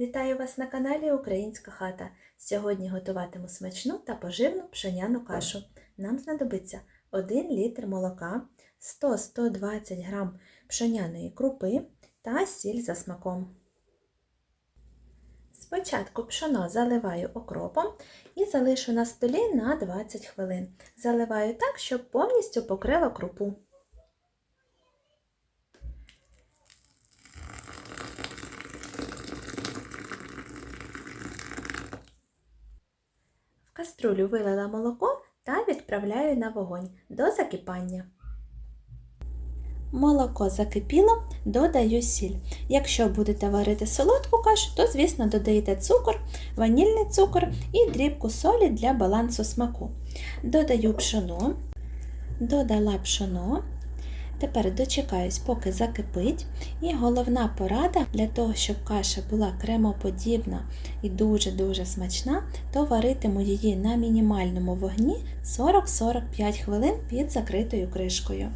Вітаю вас на каналі Українська хата. Сьогодні готуватиму смачну та поживну пшеняну кашу. Нам знадобиться 1 літр молока, 100-120 г пшеняної крупи та сіль за смаком. Спочатку пшоно заливаю окропом і залишу на столі на 20 хвилин. Заливаю так, щоб повністю покрило крупу. Каструлю вилила молоко та відправляю на вогонь до закипання. Молоко закипіло, додаю сіль. Якщо будете варити солодку кашу, то, звісно, додаєте цукор, ванільний цукор і дрібку солі для балансу смаку. Додаю пшоно, додала пшоно. Тепер дочекаюсь, поки закипить. І головна порада для того, щоб каша була кремоподібна і дуже-дуже смачна, то варитиму її на мінімальному вогні 40-45 хвилин під закритою кришкою.